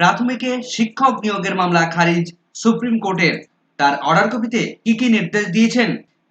প্রাথমিকে শিক্ষক নিয়োগের মামলা খারিজ সুপ্রিম কোর্টের। তার অর্ডার কপিতে কি কি নির্দেশ দিয়েছেন?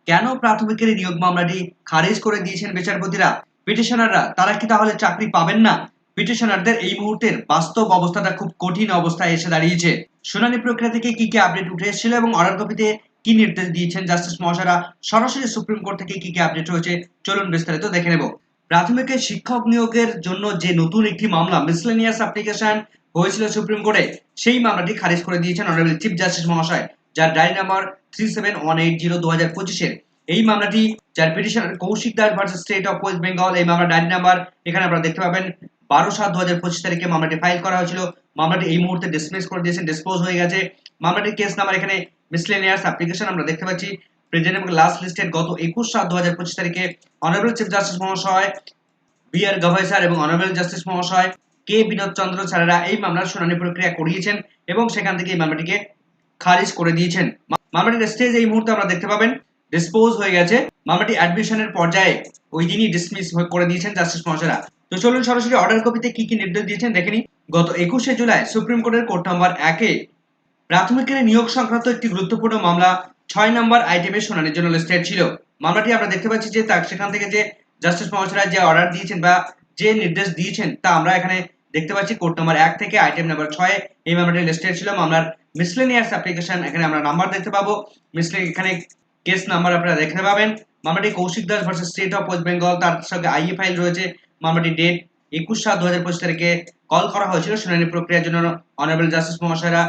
কেন প্রাথমিকের নিয়োগ মামলাটি খারিজ করে দিয়েছেন বিচারপতিরা? পিটিশনাররা, তারা কি তাহলে চাকরি পাবেন না? পিটিশনারদের এই মুহূর্তের বাস্তব অবস্থাটা খুব কঠিন অবস্থায় এসে দাঁড়িয়েছে। শুনানি প্রক্রিয়া থেকে কি কি আপডেট উঠে এসেছিল এবং অর্ডার কপিতে কি নির্দেশ দিয়েছেন জাস্টিস মহাশয়রা? সরাসরি সুপ্রিম কোর্ট থেকে কি কি আপডেট হয়েছে? চলুন বিস্তারিত দেখে নেব। প্রাথমিকে শিক্ষক নিয়োগের জন্য যে নতুন একটি মামলা মিসলেনিয়াস অ্যাপ্লিকেশন হয়েছিল সুপ্রিম কোর্টে। সেই মামলাটি খারিজ করে দিয়েছেন অনারেবল চিফ জাস্টিস মহাশয়, যার diary number three seven one eight zero দু হাজার পঁচিশের এই মামলাটি, যার petitioner Kaushik Das versus state of West Bengal এই মামলা ডায়রি নাম্বার এখানে আপনারা দেখতে পাবেন। বারো সাত দু হাজার পঁচিশ তারিখে মামলাটি ফাইল করা হয়েছিল। মামলাটি এই মুহূর্তে ডিসমিস করে দিয়েছেন ডিসপোজ হয়ে গেছে। মামলাটির কেস নাম্বার এখানে মিসলেনিয়াস অ্যাপ্লিকেশন আমরা দেখতে পাচ্ছি। প্রেজেন্ট এবং লাস্ট লিস্টেড গত একুশ সাত দু হাজার পঁচিশ তারিখে অনারেবল চিফ জাস্টিস মহাশয় বি আর গভাই স্যার এবং অনারেবল জাস্টিস মহাশয় কে বিনোদ চন্দ্র স্যারেরা এই মামলার শুনানি প্রক্রিয়া করিয়েছেন এবং সেখান থেকে এই মামলাটিকে খারিজ করে দিয়েছেন। মামলাটির স্টেজ এই মুহূর্তে আমরা দেখতে পাবেন। ডিসপোজ হয়ে গেছে। মামলাটি অ্যাডমিশনের পর্যায়ে ওই দিনই ডিসমিস করে দিয়েছেন জাস্টিস মহাশয়রা। তো চলুন সরাসরি অর্ডার কপিতে কি কি নির্দেশ দিয়েছেন দেখেনি গত একুশে জুলাই সুপ্রিম কোর্টের কোর্ট নাম্বার একে প্রাথমিকের নিয়োগ সংক্রান্ত একটি গুরুত্বপূর্ণ মামলা ছয় নম্বর আইটেমের শুনানির জন্য লিস্টেড ছিল। মামলাটি আমরা দেখতে পাচ্ছি যে সেখান থেকে যে জাস্টিস মহাশয়রা যে অর্ডার দিয়েছেন বা যে নির্দেশ দিয়েছেন তা আমরা এখানে দেখতে পাচ্ছি কোর্ট নাম্বার এক থেকে আইটেম নাম্বার ছয় এই মামলাটি লিস্টেড ছিল। মামলার মিসলেনিয়াস অ্যাপ্লিকেশন এখানে আমরা নাম্বার দেখতে পাবো। মিসলে এখানে কেস নাম্বার আপনারা দেখতে পাবেন। মামলাটি Kaushik Das versus state of West Bengal তার সঙ্গে আইএ ফাইল রয়েছে। মামলাটি ডেট একুশ সাত দু হাজার পঁচিশ তারিখে কল করা হয়েছিল শুনানি প্রক্রিয়ার জন্য অনারেবল জাস্টিস মহাশয়রা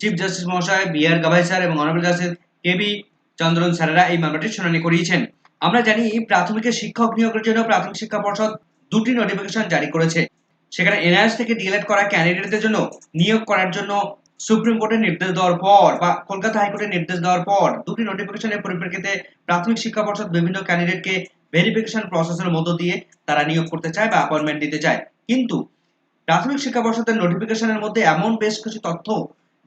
চিফ জাস্টিস মহাশয় বি আর গাভাই স্যার এবং honourable justice K V Chandran স্যারেরা এই মামলাটির শুনানি করিয়েছেন। আমরা জানি প্রাথমিকের শিক্ষক নিয়োগের জন্য প্রাথমিক শিক্ষা পর্ষদ দুটি নোটিফিকেশন জারি করেছে। সেখানে এনআইএস থেকে ডিএলএড করা ক্যান্ডিডেটদের জন্য, নিয়োগ করার জন্য সুপ্রিম কোর্টের নির্দেশ দেওয়ার পর বা কলকাতা হাইকোর্টের নির্দেশ দেওয়ার পর দুটি নোটিফিকেশনের পরিপ্রেক্ষিতে প্রাথমিক শিক্ষা পর্ষদ বিভিন্ন ক্যান্ডিডেটকে ভেরিফিকেশন প্রসেসের মধ্য দিয়ে তারা নিয়োগ করতে চায় বা অ্যাপয়েন্টমেন্ট দিতে চায়। কিন্তু প্রাথমিক শিক্ষা পর্ষদের নোটিফিকেশনের মধ্যে এমন বেশ কিছু তথ্য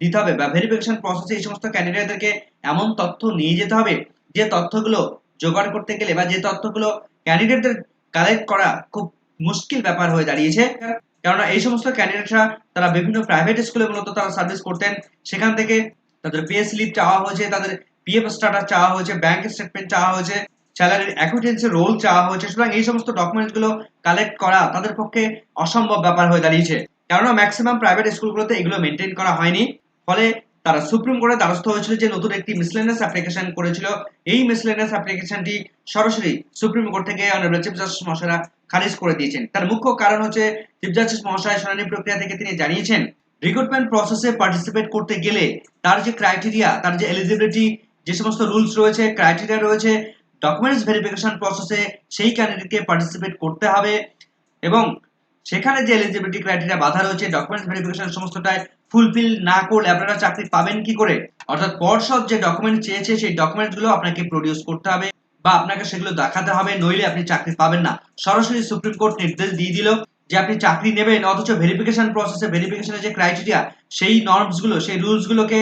দিতে হবে বা ভেরিফিকেশন প্রসেসে এই সমস্ত ক্যান্ডিডেটদেরকে এমন তথ্য নিয়ে যেতে হবে যে তথ্যগুলো জোগাড় করতে গেলে বা যে তথ্যগুলো ক্যান্ডিডেটদের কালেক্ট করা খুব মুশকিল ব্যাপার হয়ে দাঁড়িয়েছে। কেননা এই সমস্ত ক্যান্ডিডেটরা তারা বিভিন্ন প্রাইভেট স্কুলে মূলত তারা সার্ভিস করতেন। সেখান থেকে তাদের পে স্লিপ চাওয়া হয়েছে, তাদের পিএফ স্টার্টার চাওয়া হয়েছে ব্যাংক স্টেটমেন্ট চাওয়া হয়েছে স্যালারির অ্যাকুইটেন্সের রোল চাওয়া হয়েছে। সুতরাং এই সমস্ত ডকুমেন্টসগুলো কালেক্ট করা তাদের পক্ষে অসম্ভব ব্যাপার হয়ে দাঁড়িয়েছে। কেননা ম্যাক্সিমাম প্রাইভেট স্কুলগুলোতে এগুলো মেনটেন করা হয়নি। ফলে তারা সুপ্রিম কোর্টে দ্বারস্থ হয়েছিল যে নতুন একটি মিসলেনাস অ্যাপ্লিকেশন করেছিল। এই মিসলেনাস অ্যাপ্লিকেশনটি সরাসরি সুপ্রিম কোর্ট থেকে অনারেবল চিফ জাস্টিস মহাশয়রা খারিজ করে দিয়েছেন। তার মুখ্য কারণ হচ্ছে চিফ জাস্টিস মহাশয় শুনানি প্রক্রিয়া থেকে তিনি জানিয়েছেন রিক্রুটমেন্ট প্রসেসে পার্টিসিপেট করতে গেলে তার যে ক্রাইটেরিয়া তার যে এলিজিবিলিটি যে সমস্ত রুলস রয়েছে ক্রাইটেরিয়া রয়েছে ডকুমেন্টস ভেরিফিকেশন প্রসেসে সেই ক্যান্ডিডেটকে পার্টিসিপেট করতে হবে এবং সেখানে যে এলিজিবিলিটি ক্রাইটেরিয়া বাধা রয়েছে ডকুমেন্টস ভেরিফিকেশন সমস্তটাই ফুলফিল না করলে আপনারা চাকরি পাবেন কি করে? অর্থাৎ পর্ষদ যে ডকুমেন্ট চেয়েছে, সেই ডকুমেন্টগুলো আপনাকে প্রডিউস করতে হবে বা আপনাকে সেগুলো দেখাতে হবে, নইলে আপনি চাকরি পাবেন না। সরাসরি সুপ্রিম কোর্ট নির্দেশ দিয়ে দিল যে আপনি চাকরি নেবেন, অথচ ভেরিফিকেশন প্রসেসে ভেরিফিকেশনের যে ক্রাইটেরিয়া সেই নর্মসগুলো, সেই রুলস গুলোকে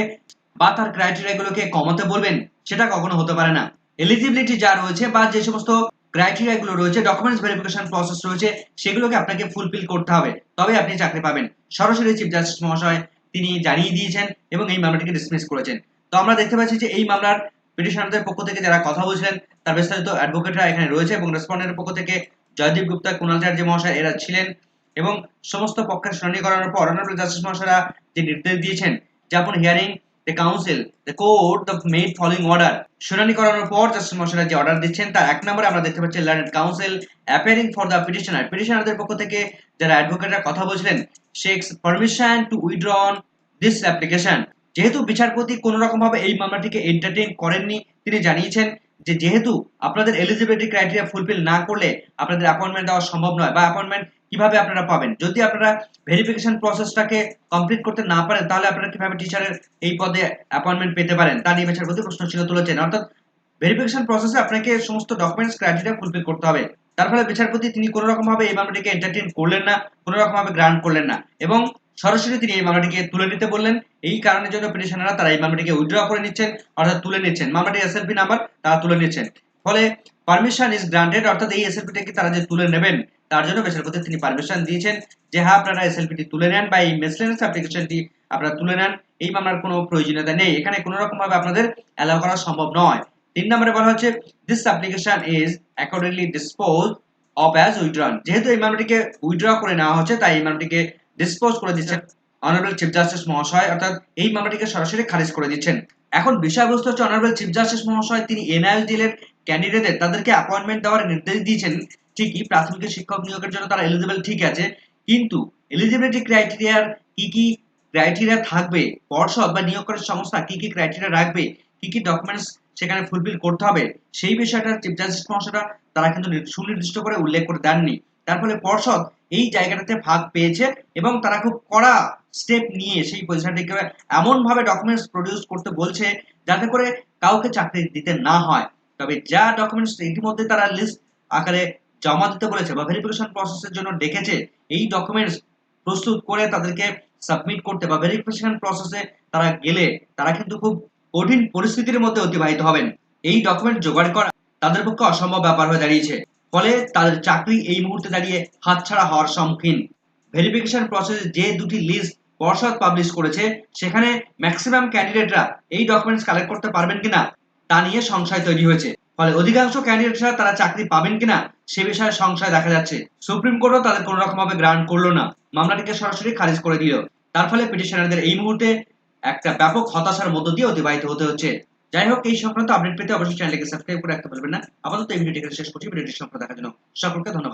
বা তার ক্রাইটেরিয়া গুলোকে কমাতে বলবেন, সেটা কখনো হতে পারে না। এলিজিবিলিটি যা রয়েছে বা যে সমস্ত ক্রাইটেরিয়া গুলো রয়েছে ডকুমেন্টস ভেরিফিকেশন প্রসেস রয়েছে, সেগুলোকে আপনাকে ফুলফিল করতে হবে তবে আপনি চাকরি পাবেন। সরাসরি চিফ জাস্টিস মহাশয় তিনি জানিয়ে দিয়েছেন এবং এই মামলাটিকে ডিসমিস করেছেন। তো আমরা দেখতে পাচ্ছি যে এই মামলার পিটিশনারদের পক্ষ থেকে যারা কথা বলছিলেন, তার বিস্তারিত অ্যাডভোকেটরা এখানে রয়েছে এবং রেসপন্ডেন্টের পক্ষ থেকে জয়দীপ গুপ্তা, কুণাল চার্জি মহাশয় এরা ছিলেন এবং সমস্ত পক্ষের শুনানি করানোর পর অনারেবল জাস্টিস মহাশয়রা যে নির্দেশ দিয়েছেন, যে upon hearing the counsel the court the made following order শুনানি করানোর পর জাস্টিস মহাশয়রা যে অর্ডার দিচ্ছেন, তার এক নম্বরে আমরা দেখতে পাচ্ছি learned counsel appearing for the petitioner পিটিশনারদের পক্ষ থেকে যারা অ্যাডভোকেটরা কথা বলছিলেন seeks permission to withdrawn this application যেহেতু বিচারপতি কোন রকম ভাবে এই মামলাটিকে এন্টারটেইন করেননি, তিনি জানিয়েছেন যে যেহেতু আপনাদের এলিজিবিলিটি ক্রাইটেরিয়া ফুলফিল না করলে আপনাদের অ্যাপয়েন্টমেন্ট দেওয়া সম্ভব নয় বা অ্যাপয়েন্টমেন্ট কীভাবে আপনারা পাবেন? যদি আপনারা ভেরিফিকেশন প্রসেসটাকে কমপ্লিট করতে না পারেন, তাহলে আপনারা কীভাবে টিচারের এই পদে অ্যাপয়েন্টমেন্ট পেতে পারেন? তা নিয়ে বিচারপতি প্রশ্ন ছিল তুলেছেন। অর্থাৎ ভেরিফিকেশন প্রসেসে আপনাকে সমস্ত ডকুমেন্টস ক্রাইটেরিয়া ফুলফিল করতে হবে। তার ফলে বিচারপতি তিনি কোনো রকম ভাবে এই মামলাটিকে এন্টারটেইন করলেন না, কোনো রকম ভাবে গ্রান্ট করলেন না এবং সরাসরি তিনি এই মামলাটিকে তুলে নিতে বললেন। এই কারণের জন্য পিটিশনাররা তারা এই মামলাটিকে উইথড্র করে নিচ্ছেন, অর্থাৎ তুলে নিচ্ছেন। মামলাটি এসএলপি নাম্বার তারা তুলে নিচ্ছেন। ফলে পারমিশন ইজ গ্রান্টেড অর্থাৎ এই এসএলপিটাকে তারা যে তুলে নেবেন তার জন্য বিচারপতি তিনি পারমিশন দিয়েছেন যে হ্যাঁ আপনারা এসএলপিটি তুলে নেন বা এই মেসলেন্স অ্যাপ্লিকেশনটি আপনারা তুলে নেন, এই মামলার কোনো প্রয়োজনীয়তা নেই। এখানে কোনো রকম ভাবে আপনাদের অ্যালাউ করা সম্ভব নয়। তিন নম্বরে বলা হচ্ছে this application is accordingly dispose of as withdrawn যেহেতু এই মামলাটিকে উইথড্র করে নেওয়া হচ্ছে, তাই এই মামলাটিকে ডিসপোজ করে দিচ্ছেন অনারেবল চিফ জাস্টিস মহাশয়, অর্থাৎ এই মামলাটিকে সরাসরি খারিজ করে দিচ্ছেন। এখন বিষয়বস্তু হচ্ছে অনারেবল চিফ জাস্টিস মহাশয়, তিনি এনআইএসডিএল এর ক্যান্ডিডেটদের তাদেরকে অ্যাপয়েন্টমেন্ট দেওয়ার নির্দেশ দিয়েছেন। ঠিকই, প্রাথমিক শিক্ষক নিয়োগের জন্য তারা এলিজিবল ঠিক আছে, কিন্তু এলিজিবিলিটি ক্রাইটেরিয়ার কি কি ক্রাইটেরিয়া থাকবে, পর্ষদ বা নিয়োগকারী সংস্থা কি কি ক্রাইটেরিয়া রাখবে, কি কি ডকুমেন্টস সেখানে ফুলফিল করতে হবে, সেই বিষয়টা চিফ জাস্টিস মহাশয়রা তারা কিন্তু সুনির্দিষ্ট করে উল্লেখ করে দেননি। তার ফলে পর্ষদ এই জায়গাটাতে ভাগ পেয়েছে এবং তারা খুব কড়া স্টেপ নিয়ে সেই পজিশনটিকে এমন ভাবে ডকুমেন্টস প্রডিউস করতে বলছে যাতে করে কাউকে চাকরি দিতে না হয়। তবে যা ডকুমেন্টস ইতিমধ্যে তারা লিস্ট আকারে জমা দিতে বলেছে বা ভেরিফিকেশন প্রসেসের জন্য ডেকেছে, এই ডকুমেন্টস প্রস্তুত করে তাদেরকে সাবমিট করতে বা ভেরিফিকেশন প্রসেসে তারা গেলে তারা কিন্তু খুব কঠিন পরিস্থিতির মধ্যে অতিবাহিত হবেন। এই ডকুমেন্ট জোগাড় করা তাদের পক্ষে অসম্ভব ব্যাপার হয়ে দাঁড়িয়েছে। ফলে তাদের চাকরি এই মুহূর্তে দাঁড়িয়ে হাতছাড়া হওয়ার সম্মুখীন। ভেরিফিকেশন প্রসেসে যে দুটি লিস্ট পর্ষদ পাবলিশ করেছে, সেখানে ম্যাক্সিমাম ক্যান্ডিডেটরা এই ডকুমেন্টস কালেক্ট করতে পারবেন কিনা তা নিয়ে সংশয় তৈরি হয়েছে। ফলে অধিকাংশ ক্যান্ডিডেটরা তারা চাকরি পাবেন কিনা সে বিষয়ে সংশয় দেখা যাচ্ছে। সুপ্রিম কোর্টও তাদের কোনো রকম ভাবে গ্রান্ট করল না। মামলাটিকে সরাসরি খারিজ করে দিল। তার ফলে পিটিশনারদের এই মুহূর্তে একটা ব্যাপক হতাশার মধ্য দিয়ে অতিবাহিত হতে হচ্ছে। যাই হোক, এই সংক্রান্ত আপডেট পেতে অবশ্যই চ্যানেলকে সাবস্ক্রাইব করে রাখতে পারবেন না। আপাতত এই ভিডিওটিকে শেষ করছি। ভিডিওটি সম্পর্কে দেখার জন্য সকলকে ধন্যবাদ।